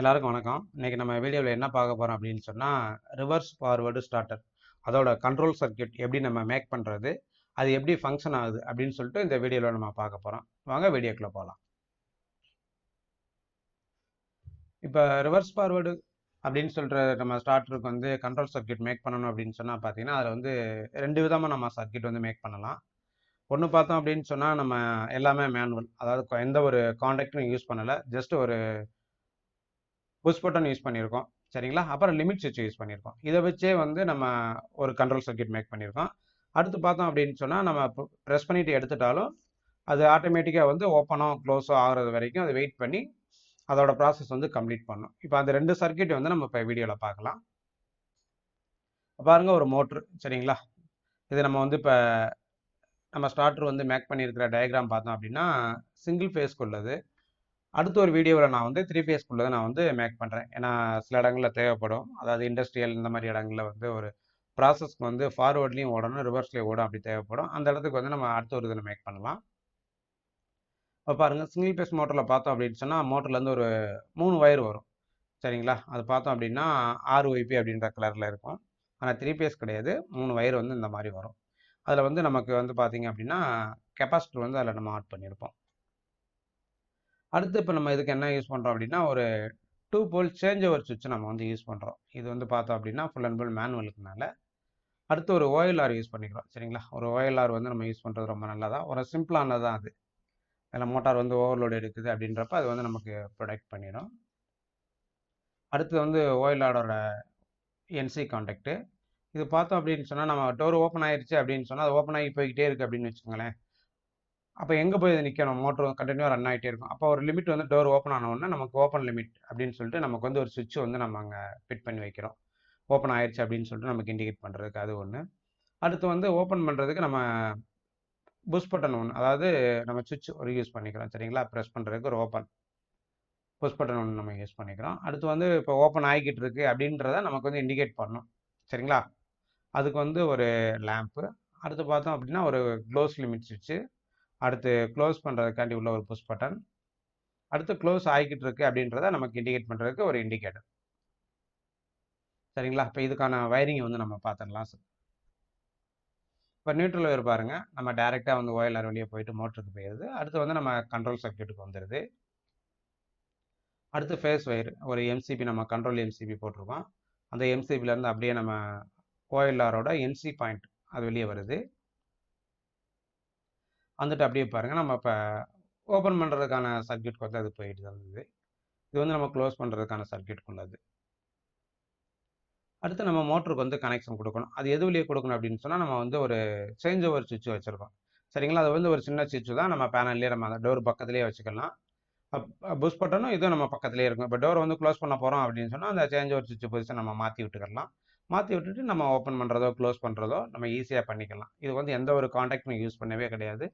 எல்லாருக்கும் வணக்கம். இன்னைக்கு நம்ம வீடியோவில் என்ன பார்க்க போகிறோம் அப்படின்னு சொன்னால் ரிவர்ஸ் ஃபார்வர்டு ஸ்டார்ட்டர். அதோட கண்ட்ரோல் சர்க்யூட் எப்படி நம்ம மேக் பண்ணுறது அது எப்படி ஃபங்க்ஷன் ஆகுது? அப்படின்னு சொல்லிட்டு இந்த வீடியோவில் நம்ம பார்க்க போகிறோம் வாங்க வீடியோக்குள்ளே போகலாம் இப்போ ரிவர்ஸ் ஃபார்வர்டு அப்படின்னு சொல்கிற நம்ம ஸ்டார்ட்டருக்கு வந்து கண்ட்ரோல் சர்க்யூட் மேக் பண்ணணும் அப்படின்னு சொன்னால் பார்த்தீங்கன்னா, அதில் வந்து ரெண்டு விதமாக நம்ம சர்க்யூட் வந்து மேக் பண்ணலாம். ஒன்று பார்த்தோம் அப்படின்னு சொன்னால் நம்ம எல்லாமே மேனுவல். அதாவது எந்த ஒரு கான்டாக்டும் யூஸ் பண்ணலை ஜஸ்ட் ஒரு புஷ் பட்டன் யூஸ் பண்ணியிருக்கோம். சரிங்களா? அப்புறம் லிமிட் சுவிட்ச் யூஸ் பண்ணியிருக்கோம். இதை வச்சே வந்து நம்ம ஒரு கண்ட்ரோல் சர்க்யூட் மேக் பண்ணியிருக்கோம். அடுத்து பார்த்தோம் அப்படின்னு சொன்னால் நம்ம ப்ரெஸ் பண்ணிவிட்டு எடுத்துட்டாலும், அது ஆட்டோமேட்டிக்காக வந்து ஓப்பனோ, க்ளோஸோ ஆகுறது வரைக்கும் அதை வெயிட் பண்ணி, அதோட ப்ராசஸ் வந்து கம்ப்ளீட் பண்ணும். இப்போ அந்த 2 சர்க்யூட் வந்து நம்ம இப்போ வீடியோவில் பார்க்கலாம். பாருங்க ஒரு மோட்ரு சரிங்களா? இது நம்ம வந்து இப்போ நம்ம ஸ்டார்டர் வந்து மேக் பண்ணியிருக்கிற டயக்ராம் பார்த்தோம் அப்படின்னா, சிங்கிள் ஃபேஸ்க்கு உள்ளது. அடுத்த ஒரு வீடியோவில் நான் வந்து த்ரீ ஃபேஸ்க்குள்ளே நான் வந்து மேக் பண்ணுறேன் ஏன்னா, சில இடங்களில் தேவைப்படும். அதாவது இண்டஸ்ட்ரியல் இந்த மாதிரி இடங்களில் வந்து ஒரு ப்ராசஸ்க்கு வந்து ஃபார்வர்ட்லேயும் ஓடணும், ரிவர்ஸ்லேயும் ஓடும் அப்படி தேவைப்படும். அந்த இடத்துக்கு வந்து நம்ம அடுத்த ஒரு இதில் மேக் பண்ணலாம். இப்போ பாருங்கள் சிங்கிள் பேஸ் மோட்டரில் பார்த்தோம் அப்படின்னு சொன்னால் மோட்டர்லேருந்து ஒரு மூணு ஒயர் வரும். சரிங்களா? அது பார்த்தோம் அப்படின்னா, RYP அப்படின்ற கலரில் இருக்கும். ஆனால் த்ரீ பேஸ் கிடையாது. மூணு ஒயர் வந்து இந்த மாதிரி வரும். அதில் வந்து நமக்கு வந்து பார்த்திங்க அப்படின்னா, கெப்பாசிட்டர் வந்து அதில் நம்ம ஆட் பண்ணியிருப்போம். அடுத்து இப்போ நம்ம இதுக்கு என்ன யூஸ் பண்ணுறோம் அப்படின்னா, ஒரு டூ போல் சேஞ்ச் ஓவர் சுவிட்ச் நம்ம வந்து யூஸ் பண்ணுறோம் இது வந்து பார்த்தோம் அப்படின்னா, ஃபுல் அண்ட் ஃபுல் மேனுவலுக்குனால. அடுத்து ஒரு ஓஎல்ஆர் யூஸ் பண்ணிக்கிறோம். சரிங்களா? ஒரு ஓஎல்ஆர் வந்து நம்ம யூஸ் பண்ணுறது ரொம்ப நல்லதாக ஒரு சிம்பிளானது தான் அது. அதில் மோட்டார் வந்து ஓவர்லோடு எடுக்குது அப்படின்றப்ப, அது வந்து நமக்கு ப்ரொடெக்ட் பண்ணிடும் அடுத்து வந்து ஓஎல்ஆரோட என்சி கான்டாக்ட். இது பார்த்தோம் அப்படின்னு சொன்னால் நம்ம டோர் ஓப்பன் ஆயிடுச்சு அப்படின்னு சொன்னால் அது ஓப்பன் ஆகி போய்கிட்டே இருக்கு அப்படின்னு வச்சுக்கோங்களேன். அப்போ எங்கே போய் நிற்கணும் நிக்கணும்? மோட்டர் கண்டினியூவாக ரன் ஆகிட்டே இருக்கும். அப்போ ஒரு லிமிட் வந்து டோர் ஓப்பன் ஆன நமக்கு ஓப்பன் லிமிட் அப்படின்னு சொல்லிட்டு நமக்கு வந்து ஒரு சுவிட்ச் வந்து நம்ம அங்கே ஃபிட் பண்ணி வைக்கிறோம். ஓப்பன் ஆயிடுச்சு அப்படின்னு சொல்லிட்டு நமக்கு இண்டிகேட் பண்ணுறதுக்கு அது ஒன்று அடுத்து வந்து ஓப்பன் பண்ணுறதுக்கு நம்ம புஷ் பட்டன் ஒன்று அதாவது நம்ம சுவிட்ச் ஒரு யூஸ் பண்ணிக்கிறோம். சரிங்களா? ப்ரெஸ் பண்ணுறதுக்கு ஒரு ஓப்பன். புஷ் பட்டன் ஒன்று நம்ம யூஸ் பண்ணிக்கிறோம். அடுத்து வந்து இப்போ ஓப்பன் ஆகிக்கிட்டு இருக்கு அப்படின்றத நமக்கு வந்து இண்டிகேட் பண்ணும். சரிங்களா? அதுக்கு வந்து ஒரு லேம்ப்பு அடுத்து பார்த்தோம் அப்படின்னா, ஒரு க்ளோஸ் லிமிட் சுவிட்சு அடுத்து க்ளோஸ் பண்ணுறதுக்காண்டி உள்ள ஒரு புஷ் பட்டன். அடுத்து க்ளோஸ் ஆகிக்கிட்டு இருக்கு அப்படின்றத நமக்கு இண்டிகேட் பண்ணுறதுக்கு ஒரு இண்டிகேட்டர். சரிங்களா? இப்போ இதுக்கான வயரிங்கை வந்து நம்ம பார்த்துடலாம். இப்ப நியூட்ரல் வயர் பாருங்கள் நம்ம டைரெக்டாக வந்து ஓஎல்ஆர் வழியா போயிட்டு மோட்டருக்கு போயிடுது அடுத்து வந்து நம்ம கண்ட்ரோல் சர்க்கியூட்டுக்கு வந்துடுது அடுத்து ஃபேஸ் ஒயர் ஒரு எம்சிபி நம்ம கண்ட்ரோல் எம்சிபி போட்டிருக்கோம். அந்த எம்சிபிலேருந்து அப்படியே நம்ம ஓஎல்ஆரோட எம்சி பாயிண்ட் அது வெளியே வருது. வந்துட்டு அப்படியே பாருங்கள் நம்ம இப்போ ஓப்பன் பண்ணுறதுக்கான சர்க்யூட்க்கு வந்து அது போயிட்டு இருந்தது. இது வந்து நம்ம க்ளோஸ் பண்ணுறதுக்கான சர்க்யூட்க்கு உள்ளது. அடுத்து நம்ம மோட்டருக்கு வந்து கனெக்ஷன் கொடுக்கணும் அது எது வழியே கொடுக்கணும் அப்படின்னு சொன்னால் நம்ம வந்து ஒரு சேஞ்ச் ஓவர் ஸ்விட்ச் வச்சுருக்கோம் சரிங்களா? அது வந்து ஒரு சின்ன ஸ்விட்ச் தான். நம்ம பேனல்லே நம்ம அந்த டோர் பக்கத்துலேயே வச்சுக்கலாம். அப் புஷ் பட்டனும் இதுவும் நம்ம பக்கத்துலேயே இருக்கும். இப்போ டோர் வந்து க்ளோஸ் பண்ண போகிறோம் அப்படின்னு சொன்னால் அந்த சேஞ்ச் ஓவர் ஸ்விட்ச் பொசிஷன் நம்ம மாற்றி விட்டுக்கலாம். மாற்றி விட்டுட்டு நம்ம ஓப்பன் பண்ணுறதோ க்ளோஸ் பண்ணுறதோ நம்ம ஈஸியாக பண்ணிக்கலாம். இது வந்து எந்த ஒரு கான்டாக்டும் யூஸ் பண்ணவே கிடையாது.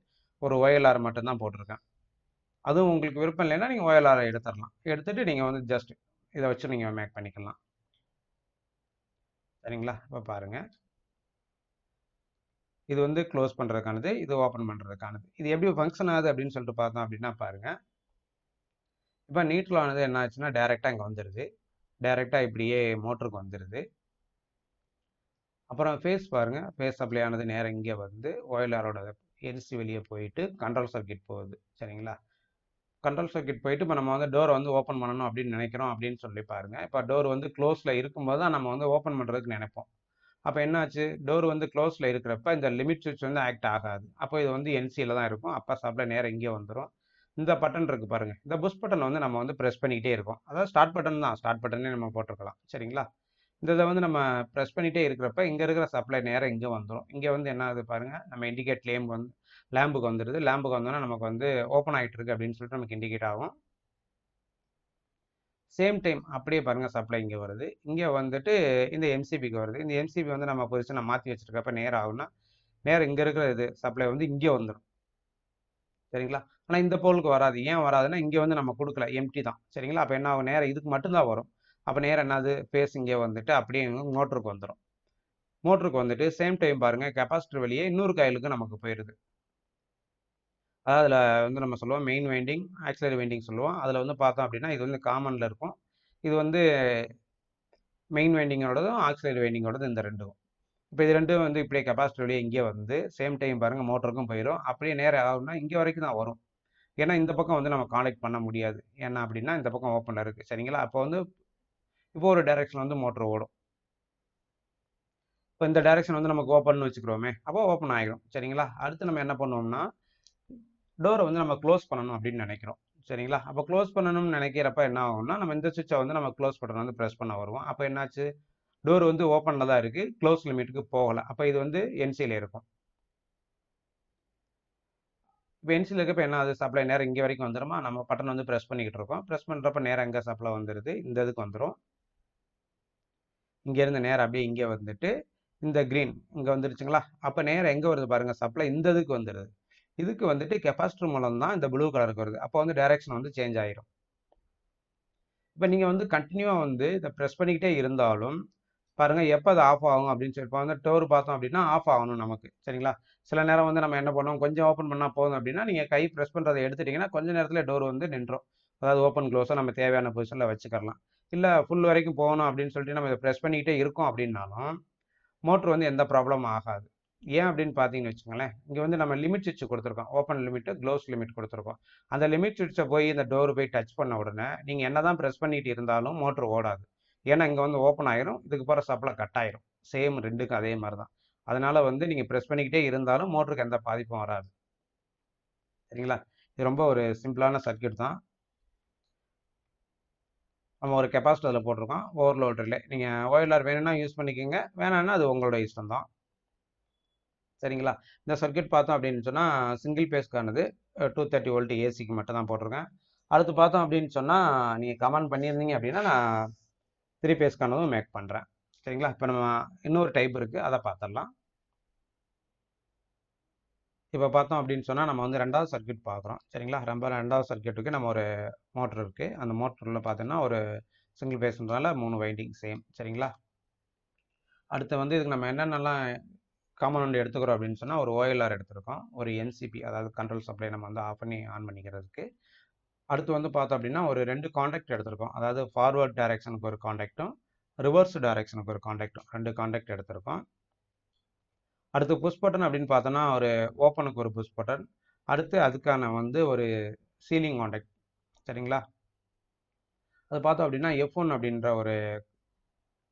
ஒரு ஓஎல்ஆர் மட்டும்தான் போட்டிருக்கேன். அதுவும் உங்களுக்கு விருப்பம் இல்லைன்னா, நீங்கள் OLR எடுத்துடலாம் எடுத்துகிட்டு நீங்கள் வந்து ஜஸ்ட் இதை வச்சு நீங்கள் மேக் பண்ணிக்கலாம். சரிங்களா? இப்போ பாருங்க. இது வந்து க்ளோஸ் பண்ணுறதுக்கானது இது ஓப்பன் பண்ணுறதுக்கானது இது எப்படி ஃபங்க்ஷன் ஆகுது அப்படின்னு சொல்லிட்டு பார்த்தோம் அப்படின்னா பாருங்கள் இப்போ நீட்டில் ஆனது என்ன ஆச்சுன்னா, டேரெக்டாக இங்கே வந்துடுது டேரெக்டாக இப்படியே மோட்டருக்கு வந்துடுது அப்புறம் ஃபேஸ் பாருங்கள் ஃபேஸ் சப்ளை ஆனது நேரம் இங்கே வந்து ஓயிலாரோட ஏசி வெளியே போயிட்டு கண்ட்ரோல் சர்க்கியூட் போகுது. சரிங்களா? கண்ட்ரோல் சர்க்கியூட் போயிட்டு இப்போ நம்ம வந்து டோர் வந்து ஓப்பன் பண்ணணும் அப்படின்னு நினைக்கிறோம் அப்படின்னு சொல்லி பாருங்க. இப்போ டோர் வந்து க்ளோஸில் இருக்கும்போது தான் நம்ம வந்து ஓப்பன் பண்ணுறதுக்கு நினைப்போம். அப்போ என்னாச்சு? டோர் வந்து க்ளோஸில் இருக்கிறப்ப இந்த லிமிட் சுவிட்ச் வந்து ஆக்ட் ஆகாது. அப்போ இது வந்து என்சியில் தான் இருக்கும். அப்போ சாப்பிட நேரம் இங்கே வந்துடும் இந்த பட்டன் இருக்குது பாருங்கள் இந்த புஷ் பட்டன் வந்து நம்ம வந்து ப்ரெஸ் பண்ணிக்கிட்டே இருக்கோம். அதாவது ஸ்டார்ட் பட்டன் தான். ஸ்டார்ட் பட்டனே நம்ம போட்டிருக்கலாம் சரிங்களா? இந்த இதை வந்து நம்ம ப்ரெஸ் பண்ணிகிட்டே இருக்கிறப்ப, இங்கே இருக்கிற சப்ளை நேரம் இங்கே வந்துடும் இங்கே வந்து என்ன ஆகுது பாருங்க. நம்ம இண்டிகேட் லேம்பு வந்து லேம்புக்கு வந்துடுது லேம்புக்கு வந்தோன்னா நமக்கு வந்து ஓப்பன் ஆகிட்டு இருக்கு அப்படின்னு சொல்லிட்டு நமக்கு இண்டிகேட் ஆகும். சேம் டைம் அப்படியே பாருங்கள் சப்ளை இங்கே வருது. இங்கே வந்துட்டு இந்த எம்சிபிக்கு வருது. இந்த எம்சிபி வந்து நம்ம பொசிஷனை மாற்றி வச்சிருக்கப்ப நேரம் ஆகும்னா, நேரம் இங்கே இருக்கிற இது சப்ளை வந்து இங்கே வந்துடும் சரிங்களா? ஆனால் இந்த போலுக்கு வராது. ஏன் வராதுன்னா, இங்கே வந்து நம்ம கொடுக்கல எம்டி தான். சரிங்களா? அப்போ என்ன ஆகும்? நேரம் இதுக்கு மட்டும்தான் வரும். அப்போ நேரம் என்னது? ஃபேஸ் இங்க வந்துட்டு அப்படியே மோட்டருக்கு வந்துடும் மோட்டருக்கு வந்துட்டு சேம் டைம் பாருங்கள் கெப்பாசிட்டர் வழியே இன்னொரு காயிலுக்கு நமக்கு போயிடுது அதாவது அதில் வந்து நம்ம சொல்லுவோம் மெயின் வைண்டிங், ஆக்சிலரி வைண்டிங் சொல்லுவோம். அதில் வந்து பார்த்தோம் அப்படின்னா, இது வந்து காமனில் இருக்கும். இது வந்து மெயின் வைண்டிங்கோடதும் ஆக்சிலரி வைண்டிங்கோடதும் இந்த ரெண்டும் இப்போ இது ரெண்டும் வந்து இப்படியே கெப்பாசிட்டி வழியே இங்கே வந்து சேம் டைம் பாருங்கள் மோட்டருக்கும் போயிடும் அப்படியே நேரம் ஆகும்னா இங்கே வரைக்கும் தான் வரும். ஏன்னா இந்த பக்கம் வந்து நம்ம கான்டெக்ட் பண்ண முடியாது. ஏன்னா அப்படின்னா இந்த பக்கம் ஓப்பனில் இருக்குது சரிங்களா? அப்போ வந்து இப்போ ஒரு டைரக்ஷன் வந்து மோட்டர் ஓடும். இப்போ இந்த டைரக்ஷன் வந்து நமக்கு ஓப்பன் வச்சுக்கிறோமே அப்போ ஓப்பன் ஆகிடும் சரிங்களா? அடுத்து நம்ம என்ன பண்ணுவோம்னா டோரை வந்து நம்ம க்ளோஸ் பண்ணணும் அப்படின்னு நினைக்கிறோம். சரிங்களா? அப்போ க்ளோஸ் பண்ணணும்னு நினைக்கிறப்ப என்ன ஆகும்னா நம்ம இந்த சுவிட்சை வந்து நம்ம க்ளோஸ் பட்டன் வந்து ப்ரெஸ் பண்ண வருவோம். அப்போ என்னாச்சு? டோர் வந்து ஓப்பனில் தான் இருக்குது க்ளோஸ் லிமிட்டுக்கு போகலை. அப்போ இது வந்து என்சியில் இருக்கும். இப்போ என்சியில் இருக்கப்போ என்ன ஆகுது? சப்ளை நேரம் இங்கே வரைக்கும் வந்துடுமா நம்ம பட்டன் வந்து ப்ரெஸ் பண்ணிக்கிட்டு இருக்கோம். ப்ரெஸ் பண்ணுறப்ப நேரம் எங்கே சப்ளை வந்துடுது இந்த இதுக்கு வந்துடும் இங்கேருந்து நேரம் அப்படியே இங்கே வந்துட்டு இந்த க்ரீன் இங்கே வந்துருச்சுங்களா? அப்போ நேரம் எங்கே வருது பாருங்கள் சப்ளை இந்த இதுக்கு வந்துடுது இதுக்கு வந்துட்டு கெப்பாசிட்டர் மூலம் தான் இந்த ப்ளூ கலருக்கு வருது. அப்போ வந்து டைரக்ஷன் வந்து சேஞ்ச் ஆகிரும் இப்போ நீங்கள் வந்து கண்டினியூவாக வந்து இதை ப்ரெஸ் பண்ணிக்கிட்டே இருந்தாலும் பாருங்கள் எப்போ அது ஆஃப் ஆகும் அப்படின்னு சொல்லி இப்போ வந்து டோர் பார்த்தோம் அப்படின்னா ஆஃப் ஆகணும் நமக்கு சரிங்களா? சில நேரம் வந்து நம்ம என்ன பண்ணோம் கொஞ்சம் ஓப்பன் பண்ணால் போதும் அப்படின்னா நீங்கள் கை ப்ரெஸ் பண்ணுறதை எடுத்துட்டிங்கன்னா கொஞ்ச நேரத்தில் டோர் வந்து நின்றோம் அதாவது ஓப்பன் க்ளோஸாக நம்ம தேவையான பொசிஷனில் வச்சுக்கலாம் இல்லை ஃபுல் வரைக்கும் போகணும் அப்படின்னு சொல்லிட்டு நம்ம இதை ப்ரெஸ் பண்ணிக்கிட்டே இருக்கோம் அப்படின்னாலும் மோட்ரு வந்து எந்த ப்ராப்ளமும் ஆகாது. ஏன் அப்படின்னு பார்த்தீங்கன்னு வச்சுக்கோங்களேன். இங்கே வந்து நம்ம லிமிட் சுவிட்ச் கொடுத்துருக்கோம். ஓப்பன் லிமிட்டு க்ளோஸ் லிமிட் கொடுத்துருக்கோம். அந்த லிமிட் சுவிட்சை போய் இந்த டோர் போய் டச் பண்ண உடனே நீங்கள் என்ன தான் ப்ரெஸ் பண்ணிட்டு இருந்தாலும் மோட்ரு ஓடாது. ஏன்னா இங்கே வந்து ஓப்பன் ஆயிரும். இதுக்கு போகிற சப்ளை கட் ஆயிரும். சேம் ரெண்டுக்கும் அதே மாதிரி தான் அதனால் வந்து நீங்கள் ப்ரெஸ் பண்ணிக்கிட்டே இருந்தாலும் மோட்டருக்கு எந்த பாதிப்பும் வராது. சரிங்களா? இது ரொம்ப ஒரு சிம்பிளான சர்க்கியூட் தான். நம்ம ஒரு கெப்பாசிட்டி அதில் போட்டிருக்கோம். ஓவர்லோட் ரிலே நீங்கள் ஓஎல்ஆர் வேணும்னா யூஸ் பண்ணிக்கோங்க. வேணாம்னா அது உங்களோட இஷ்டம் தான் சரிங்களா? இந்த சர்க்கியூட் பார்த்தோம் அப்படின்னு சொன்னால் சிங்கிள் பேஸ்க்கானது டூ தேர்ட்டி வோல்ட் ஏசிக்கு மட்டும் தான் போட்டிருக்கேன். அடுத்து பார்த்தோம் அப்படின்னு சொன்னால் நீங்கள் கமெண்ட் பண்ணியிருந்தீங்க அப்படின்னா நான் த்ரீ பேஸ்க்கானதும் மேக் பண்ணுறேன் சரிங்களா? இப்போ நம்ம இன்னொரு டைப் இருக்குது அதை பார்த்துடலாம். இப்போ பார்த்தோம் அப்படின்னு சொன்னால் நம்ம வந்து ரெண்டாவது சர்க்கியூட் பார்க்குறோம். சரிங்களா? ரொம்ப ரெண்டாவது சர்க்கியூட்டுக்கு நம்ம ஒரு மோட்ரு இருக்குது அந்த மோட்டரில் பார்த்தீங்கன்னா ஒரு சிங்கிள் பேஸ்ன்றதால மூணு வைண்டிங் சேம் சரிங்களா? அடுத்து வந்து இதுக்கு நம்ம என்னென்னலாம் காமன் எடுத்துக்கிறோம் அப்படின்னு சொன்னால் ஒரு ஓஎல்ஆர் எடுத்திருக்கோம். ஒரு என்சிபி அதாவது கண்ட்ரோல் சப்ளை நம்ம வந்து ஆஃப் பண்ணி ஆன் பண்ணிக்கிறதுக்கு. அடுத்து வந்து பார்த்தோம் அப்படின்னா ஒரு ரெண்டு காண்டாக்ட் எடுத்திருக்கோம். அதாவது ஃபார்வர்ட் டைரக்ஷனுக்கு ஒரு காண்டாக்டும் ரிவர்ஸ் டைரக்ஷனுக்கு ஒரு காண்டாக்டும் ரெண்டு காண்டாக்ட் எடுத்திருக்கோம். அடுத்து புஷ் பட்டன் அப்படின்னு பார்த்தோன்னா ஒரு ஓப்பனுக்கு ஒரு புஷ் பட்டன் அடுத்து அதுக்கான வந்து ஒரு சீலிங் காண்டாக்ட் சரிங்களா? அது பார்த்தோம் அப்படின்னா எஃப் ஒன் அப்படின்ற ஒரு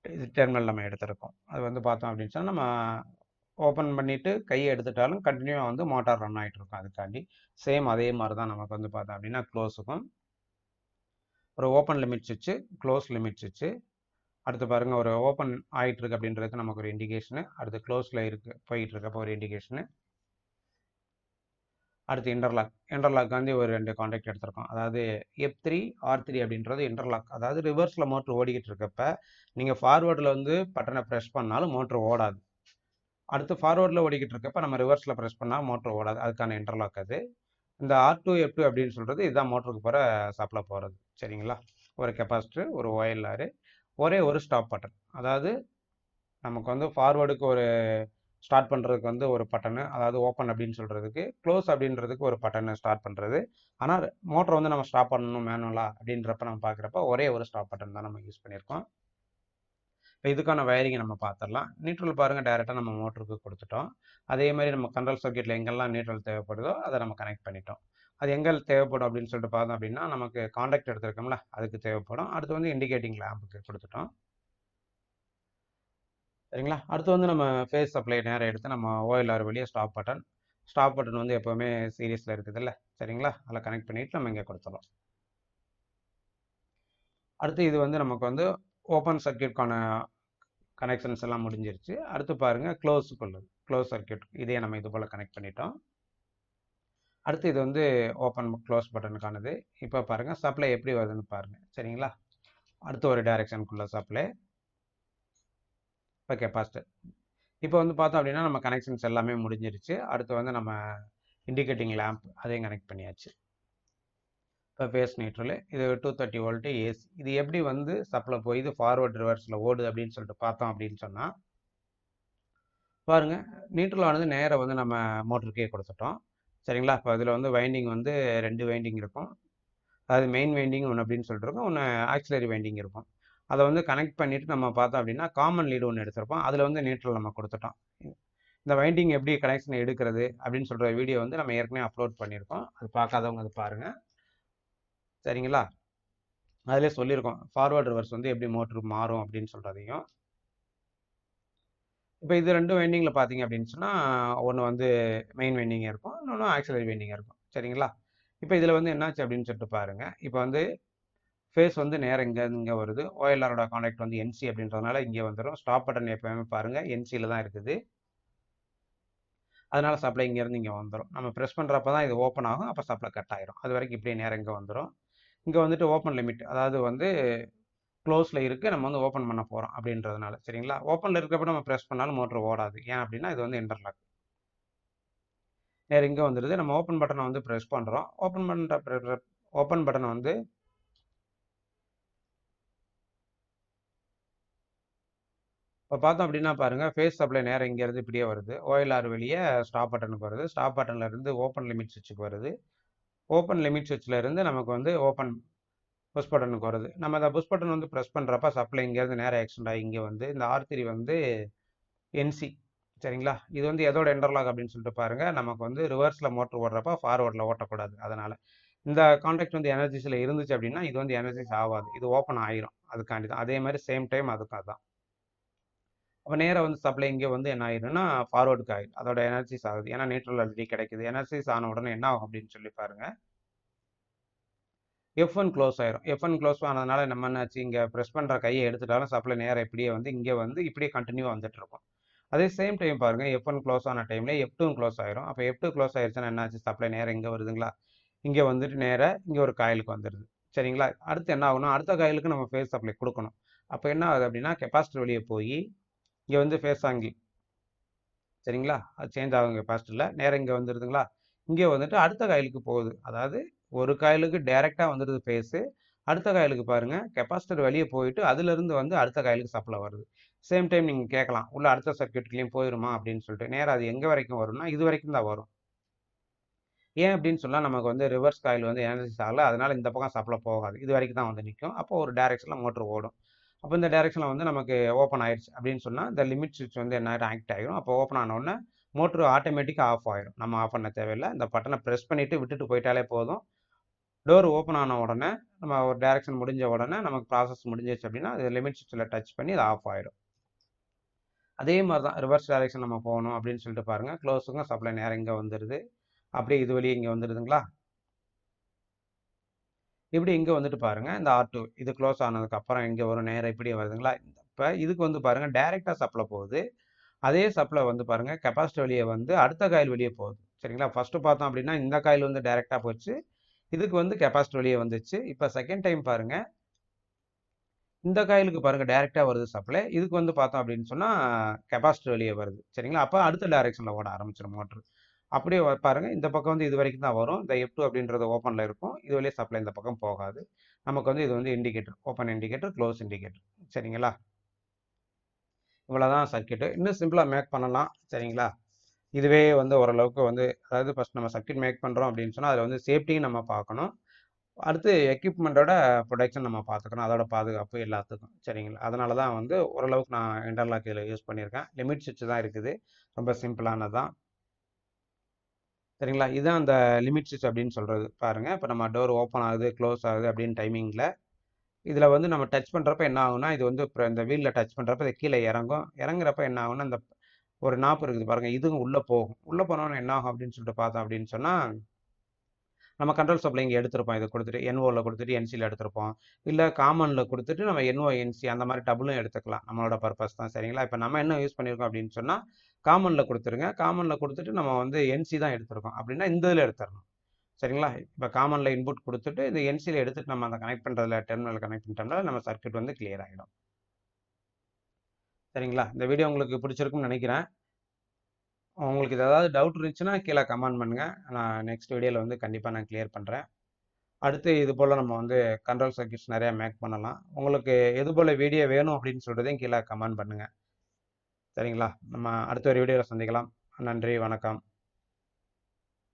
இது டெர்மினல் நம்ம எடுத்திருக்கோம். அது வந்து பார்த்தோம் அப்படின்னு சொன்னால் நம்ம ஓப்பன் பண்ணிவிட்டு கையை எடுத்துட்டாலும் கண்டினியூவாக வந்து மோட்டார் ரன் ஆகிட்டு இருக்கும் அதுக்காண்டி. சேம் அதே மாதிரி தான் நமக்கு வந்து பார்த்தோம் அப்படின்னா க்ளோஸுக்கும் ஒரு ஓப்பன் லிமிட் சுவிட்சு க்ளோஸ் லிமிட் சுவிட்சு அடுத்து பாருங்கள் ஒரு ஓப்பன் ஆகிட்டு இருக்கு அப்படின்றதுக்கு நமக்கு ஒரு இண்டிகேஷனு அடுத்து க்ளோஸில் இருக்கு போயிட்டு இருக்கப்போ ஒரு இண்டிகேஷனு அடுத்து இன்டர்லாக் இன்டர்லாக் வந்து ஒரு ரெண்டு காண்டாக்ட் எடுத்திருக்கோம். அதாவது எப் த்ரீ ஆர் த்ரீ அப்படின்றது இன்டர்லாக் அதாவது ரிவர்ஸில் மோட்ரு ஓடிக்கிட்டு இருக்கப்ப நீங்கள் ஃபார்வேர்டில் வந்து பட்டனை ப்ரெஸ் பண்ணாலும் மோட்ரு ஓடாது. அடுத்து ஃபார்வேர்டில் ஓடிக்கிட்டு இருக்கப்ப நம்ம ரிவர்ஸில் ப்ரெஸ் பண்ணால் மோட்ரு ஓடாது. அதுக்கான இன்டர்லாக் அது. இந்த ஆர் டூ எஃப் டூ அப்படின்னு சொல்கிறது இதுதான் மோட்டருக்கு போகிற சப்ளை போகிறது சரிங்களா? ஒரு கெப்பாசிட்டர் ஒரு ஒயர்லாரு ஒரே ஒரு ஸ்டாப் பட்டன் அதாவது நமக்கு வந்து ஃபார்வேர்டுக்கு ஒரு ஸ்டார்ட் பண்ணுறதுக்கு வந்து ஒரு பட்டனு அதாவது ஓப்பன் அப்படின்னு சொல்கிறதுக்கு க்ளோஸ் அப்படின்றதுக்கு ஒரு பட்டனை ஸ்டார்ட் பண்ணுறது ஆனால் மோட்டரை வந்து நம்ம ஸ்டாப் பண்ணணும் மேனுவலாக அப்படின்றப்ப நம்ம பார்க்குறப்ப ஒரே ஒரு ஸ்டாப் பட்டன் தான் நம்ம யூஸ் பண்ணியிருக்கோம். இப்போ இதுக்கான வயரிங்கை நம்ம பார்த்துடலாம் நியூட்ரல் பாருங்கள் டைரெக்டாக நம்ம மோட்டருக்கு கொடுத்துட்டோம். அதே மாதிரி நம்ம கண்ட்ரோல் சர்க்கியூட்டில் எங்கெல்லாம் நியூட்ரல் தேவைப்படுதோ அதை நம்ம கனெக்ட் பண்ணிட்டோம். அது எங்கே தேவைப்படும் அப்படின்னு சொல்லிட்டு பார்த்தோம் அப்படின்னா நமக்கு காண்டாக்ட் எடுத்திருக்கோம்ல அதுக்கு தேவைப்படும். அடுத்து வந்து இண்டிகேட்டிங் லேம்புக்கு கொடுத்துட்டோம். சரிங்களா? அடுத்து வந்து நம்ம ஃபேஸ் சப்ளை நேரம் எடுத்து நம்ம ஓஎல்ஆர் வெளியே ஸ்டாப் பட்டன் ஸ்டாப் பட்டன் வந்து எப்போவுமே சீரியஸில் இருக்குதுல்ல சரிங்களா? அதில் கனெக்ட் பண்ணிவிட்டு நம்ம இங்கே கொடுத்துடலாம் அடுத்து இது வந்து நமக்கு வந்து ஓப்பன் சர்க்கியூட்கான கனெக்ஷன்ஸ் எல்லாம் முடிஞ்சிருச்சு. அடுத்து பாருங்கள் க்ளோஸுக்குள்ளது க்ளோஸ் சர்க்கியூட் இதே நம்ம இது போல் கனெக்ட் பண்ணிட்டோம். அடுத்து இது வந்து ஓப்பன் க்ளோஸ் பட்டனுக்கானது இப்போ பாருங்கள் சப்ளை எப்படி வருதுன்னு பாருங்கள் சரிங்களா? அடுத்து ஒரு டைரெக்ஷனுக்குள்ள சப்ளை இப்போ கெப்பாசிட்டர் இப்போ வந்து பார்த்தோம் அப்படின்னா நம்ம கனெக்ஷன்ஸ் எல்லாமே முடிஞ்சிருச்சு. அடுத்து வந்து நம்ம இண்டிகேட்டிங் லேம்ப் அதையும் கனெக்ட் பண்ணியாச்சு. இப்போ ஃபேஸ் நியூட்ரலு இது டூ தேர்ட்டி வோல்ட்டு ஏசி இது எப்படி வந்து சப்ளை போய் இது ஃபார்வர்ட் ரிவர்ஸில் ஓடுது அப்படின்னு சொல்லிட்டு பார்த்தோம் அப்படின்னு சொன்னால் பாருங்கள் நியூட்ரலானது நேராக வந்து நம்ம மோட்டருக்கே கொடுத்துட்டோம். சரிங்களா? இப்போ அதில் வந்து வைண்டிங் வந்து ரெண்டு வைண்டிங் இருக்கும். அதாவது மெயின் வைண்டிங் ஒன்று அப்படின்னு சொல்லிட்டு இருக்கும். ஒன்று ஆக்சிலரி வைண்டிங் இருக்கும். அதை வந்து கனெக்ட் பண்ணிவிட்டு நம்ம பார்த்தோம் அப்படின்னா காமன் லீடு ஒன்று எடுத்திருப்போம். அதில் வந்து நியூட்ரல் நம்ம கொடுத்துட்டோம். இந்த வைண்டிங் எப்படி கனெக்ஷன் எடுக்கிறது அப்படின்னு சொல்கிற வீடியோ வந்து நம்ம ஏற்கனவே அப்லோட் பண்ணியிருக்கோம். அது பார்க்காதவங்க அது பாருங்கள் சரிங்களா? அதிலே சொல்லியிருக்கோம். ஃபார்வர்ட் ரிவர்ஸ் வந்து எப்படி மோட்ரு மாறும் அப்படின்னு சொல்கிறதையும் இப்போ இது ரெண்டு வைண்டிங்கில் பார்த்தீங்க அப்படின்னு சொன்னால் ஒன்று வந்து மெயின் வைண்டிங் இருக்கும் இன்னொன்று ஆக்சிலரி வைண்டிங் இருக்கும். சரிங்களா? இப்போ இதில் வந்து என்னாச்சு அப்படின்னு சொல்லிட்டு பாருங்கள் இப்போ வந்து ஃபேஸ் வந்து நேரம் இங்கே இங்கே வருது. ஓஎல்ஆரோட காண்டாக்ட் வந்து என்சி அப்படின்றதுனால இங்கே வந்துடும் ஸ்டாப் பட்டன் எப்போயுமே பாருங்கள் என்சியில் தான் இருக்குது. அதனால் சப்ளை இங்கேருந்து இங்கே வந்துடும் நம்ம ப்ரெஸ் பண்ணுறப்ப தான் இது ஓப்பன் ஆகும். அப்போ சப்ளை கட் ஆயிடும் அது வரைக்கும் இப்படியே நேரம் இங்கே வந்துடும் இங்கே வந்துட்டு ஓப்பன் லிமிட் அதாவது வந்து க்ளோஸில் இருக்குது நம்ம வந்து ஓப்பன் பண்ண போகிறோம் அப்படின்றதுனால. சரிங்களா? ஓப்பனில் இருக்கப்ப நம்ம ப்ரெஸ் பண்ணாலும் மோட்ரு ஓடாது. ஏன் அப்படின்னா இது வந்து இன்டர்லாக் நேரம் இங்கே வந்துடுது நம்ம ஓப்பன் பட்டனை வந்து ப்ரெஸ் பண்ணுறோம் ஓப்பன் பண்ணுற ஓப்பன் பட்டனை வந்து இப்போ பார்த்தோம் அப்படின்னா பாருங்கள் ஃபேஸ் சப்ளை நேரம் இங்கேருந்து இப்படியே வருது. ஓஎல்ஆர் வெளியே ஸ்டாப் பட்டனுக்கு வருது. ஸ்டாப் பட்டன்லேருந்து ஓப்பன் லிமிட் சுவிட்சுக்கு வருது. ஓப்பன் லிமிட் சுவிட்சில் இருந்து நமக்கு வந்து ஓப்பன் புஷ் பட்டனுக்கு வருது நம்ம அந்த புஷ் பட்டன் வந்து ப்ரெஸ் பண்ணுறப்ப சப்ளை இங்கேருந்து நேராக எக்ஸ்டெண்ட் ஆகி இங்கே வந்து இந்த ஆர் த்ரீ வந்து என்சி சரிங்களா? இது வந்து எதோட என்டர்லாக் அப்படின்னு சொல்லிட்டு பாருங்கள் நமக்கு வந்து ரிவர்ஸில் மோட்டர் ஓடுறப்ப ஃபார்வர்டில் ஓட்டக்கூடாது. அதனால் இந்த கான்டாக்ட் வந்து எனர்ஜிஸில் இருந்துச்சு அப்படின்னா இது வந்து எனர்ஜிஸ் ஆகாது. இது ஓப்பன் ஆயிரும். அதுக்காண்டி தான் அதே மாதிரி சேம் டைம் அதுக்கு அதுதான் அப்போ நேராக வந்து சப்ளை இங்கே வந்து என்ன ஆயிடும்னா ஃபார்வர்டுக்கு ஆகிடும் அதோட எனர்ஜிஸ் ஆகுது. ஏன்னா நியூட்ரல் ஆல்ரெடி கிடைக்குது. எனர்ஜிஸ் ஆன உடனே என்ன ஆகும் அப்படின்னு சொல்லி பாருங்கள் எஃப் ஒன் க்ளோஸ் ஆயிரும். எஃப் ஒன் க்ளோஸ் ஆனதுனால நம்ம என்னாச்சு இங்கே ப்ரெஸ் பண்ணுற கையை எடுத்துட்டாலும் சப்ளை நேரம் இப்படியே வந்து இங்கே வந்து இப்படியே கண்டினியூவாக வந்துட்டு இருக்கும். அதே சேம் டைம் பாருங்க எஃப் ஒன் க்ளோஸ் ஆன டைம்ல எஃப் டூ க்ளோஸ் ஆயிரும். அப்போ எஃப் டூ க்ளோஸ் ஆயிருச்சுன்னா என்னாச்சு? சப்ளை நேரம் இங்கே வருதுங்களா? இங்கே வந்துட்டு நேராக இங்கே ஒரு காயிலுக்கு வந்துடுது சரிங்களா? அடுத்து என்ன ஆகணும் அடுத்த காயிலுக்கு நம்ம ஃபேஸ் சப்ளை கொடுக்கணும். அப்போ என்ன ஆகுது அப்படின்னா கெப்பாசிட்டர் வெளியே போய் இங்கே வந்து ஃபேஸ் ஆங்கி சரிங்களா? அது சேஞ்ச் ஆகும் கெப்பாசிட்டரில் நேரம் இங்கே வந்துடுதுங்களா இங்கே வந்துட்டு அடுத்த காயிலுக்கு போகுது. அதாவது ஒரு காயிலுக்கு டைரெக்டாக வந்துடுது ஃபேஸு அடுத்த காயிலுக்கு பாருங்கள் கெப்பாசிட்டர் வெளியே போயிட்டு அதுலேருந்து வந்து அடுத்த காயிலுக்கு சப்ளை வருது. சேம் டைம் நீங்கள் கேட்கலாம் உள்ள அடுத்த சர்க்கியூட்லேயும் போயிருமா அப்படின்னு சொல்லிட்டு. நேராக அது எங்கே வரைக்கும் வரும்னா இது வரைக்கும் தான் வரும். ஏன் அப்படின்னு சொன்னால் நமக்கு வந்து ரிவர்ஸ் காயில் வந்து எனர்ஜிஸ் ஆகலை அதனால் இந்த பக்கம் சப்ளை போகாது. இது வரைக்கும் தான் வந்து நிற்கும் அப்போ ஒரு டேரெக்ஷனில் மோட்ரு ஓடும். அப்போ இந்த டேரெக்ஷனில் வந்து நமக்கு ஓப்பன் ஆயிடுச்சு அப்படின்னு சொன்னால் இந்த லிமிட் சுவிட்ச் வந்து என்ன ஆக்ட் ஆகிடும் அப்போ ஓப்பன் ஆன உடனே மோட்ரு ஆட்டோமேட்டிக்காக ஆஃப் ஆகிடும் நம்ம ஆஃப் பண்ண தேவையில்லை. இந்த பட்டனை ப்ரெஸ் பண்ணிவிட்டு விட்டுட்டு போயிட்டாலே போதும். டோர் ஓப்பன் ஆன உடனே நம்ம ஒரு டேரெக்ஷன் முடிஞ்ச உடனே நமக்கு ப்ராசஸ் முடிஞ்சிச்சு அப்படின்னா அது லிமிட் சுவிட்சில் டச் பண்ணி இது ஆஃப் ஆயிடும். அதே மாதிரி தான் ரிவர்ஸ் டேரெக்ஷன் நம்ம போகணும் அப்படின்னு சொல்லிட்டு பாருங்கள் க்ளோஸுங்க சப்ளை நேரம் இங்கே வந்துடுது அப்படியே இது வழியே இங்கே வந்துடுதுங்களா இப்படி இங்கே வந்துட்டு பாருங்கள் இந்த ஆர் டூ இது க்ளோஸ் ஆனதுக்கப்புறம் இங்கே வரும் நேரம் இப்படி வருதுங்களா? இப்போ இதுக்கு வந்து பாருங்கள் டைரெக்டாக சப்ளை போகுது. அதே சப்ளை வந்து பாருங்கள் கெப்பாசிட்டி வெளியே வந்து அடுத்த காயில் வெளியே போகுது. சரிங்களா? ஃபஸ்ட்டு பார்த்தோம் அப்படின்னா இந்த காயில் வந்து டைரெக்டாக போச்சு. இதுக்கு வந்து கெப்பாசிட்டி வெளியே வந்துச்சு. இப்போ செகண்ட் டைம் பாருங்கள் இந்த காயிலுக்கு பாருங்கள் டைரெக்டாக வருது சப்ளை இதுக்கு வந்து பார்த்தோம் அப்படின்னு சொன்னால் கெப்பாசிட்டி வெளியே வருது. சரிங்களா? அப்போ அடுத்த டைரெக்ஷனில் ஓட ஆரம்பிச்சிடும் மோட்ரு அப்படியே பாருங்கள் இந்த பக்கம் வந்து இது வரைக்கும் தான் வரும். இந்த எஃப் டூ அப்படின்றது ஓப்பனில் இருக்கும். இது வழியே சப்ளை இந்த பக்கம் போகாது. நமக்கு வந்து இது வந்து indicator open indicator close indicator சரிங்களா? இவ்வளோதான் சர்க்கியூட்டு இன்னும் சிம்பிளாக மேக் பண்ணலாம். சரிங்களா? இதுவே வந்து ஓரளவுக்கு வந்து அதாவது ஃபஸ்ட் நம்ம சர்க்கியூட் மேக் பண்ணுறோம் அப்படின்னு சொன்னால் அதில் வந்து சேஃப்டியும் நம்ம பார்க்கணும். அடுத்து எக்யூப்மெண்ட்டோட ப்ரொடக்ஷன் நம்ம பார்த்துக்கணும். அதோட பாதுகாப்பு எல்லாத்துக்கும். சரிங்களா? அதனால தான் வந்து ஓரளவுக்கு நான் இன்டர்லாக் இதில் யூஸ் பண்ணியிருக்கேன். லிமிட் சுவிட்ச் தான் இருக்குது. ரொம்ப சிம்பிளானது தான் சரிங்களா? இதுதான் அந்த லிமிட் சுவிட்ச் அப்படின்னு சொல்கிறது பாருங்கள் இப்போ நம்ம டோர் ஓப்பன் ஆகுது க்ளோஸ் ஆகுது அப்படின்னு டைமிங்கில் இதில் வந்து நம்ம டச் பண்ணுறப்ப என்ன ஆகுனா இது வந்து இப்போ இந்த வீலில் டச் பண்ணுறப்ப இது கீழே இறங்கும். இறங்குறப்ப என்ன ஆகுனா இந்த ஒரு நாப்பு இருக்குது பாருங்கள் இதுவும் உள்ளே போகும். உள்ளே போனோன்னு என்ன ஆகும் அப்படின்னு சொல்லிட்டு பார்த்தோம் அப்படின்னு சொன்னால் நம்ம கண்ட்ரோல் சப்ளை இங்கே எடுத்திருப்போம். இதை கொடுத்துட்டு என்ஓவில் கொடுத்துட்டு என்சியில் எடுத்திருப்போம். இல்லை காமனில் கொடுத்துட்டு நம்ம என்ஓ என்சி அந்த மாதிரி டபுளும் எடுத்துக்கலாம். நம்மளோட பர்பஸ் தான் சரிங்களா? இப்போ நம்ம என்ன யூஸ் பண்ணியிருக்கோம் அப்படின்னு சொன்னால் காமனில் கொடுத்துருங்க. காமனில் கொடுத்துட்டு நம்ம வந்து என்சி தான் எடுத்திருக்கோம். அப்படின்னா இந்த இதில் எடுத்துடணும் சரிங்களா? இப்போ காமனில் இன்புட் கொடுத்துட்டு இந்த என்சியில் எடுத்துட்டு நம்ம அதை கனெக்ட் பண்ணுறதுல டெர்மினல் கனெக்ட் பண்ணிட்டோம்னா நம்ம சர்க்கியூட் வந்து கிளியர் ஆகிடும் சரிங்களா? இந்த வீடியோ உங்களுக்கு பிடிச்சிருக்கும்னு நினைக்கிறேன். உங்களுக்கு இது ஏதாவது டவுட் இருந்துச்சுன்னா கீழே கமெண்ட் பண்ணுங்கள் நான் நெக்ஸ்ட் வீடியோவில் வந்து கண்டிப்பாக நான் கிளியர் பண்ணுறேன் அடுத்து இது போல் நம்ம வந்து கண்ட்ரோல் சர்க்கியூட்ஸ் நிறையா மேக் பண்ணலாம். உங்களுக்கு எது போல் வீடியோ வேணும் அப்படின்னு சொல்கிறதையும் கீழே கமெண்ட் பண்ணுங்கள் சரிங்களா? நம்ம அடுத்த ஒரு வீடியோவில் சந்திக்கலாம். நன்றி வணக்கம்.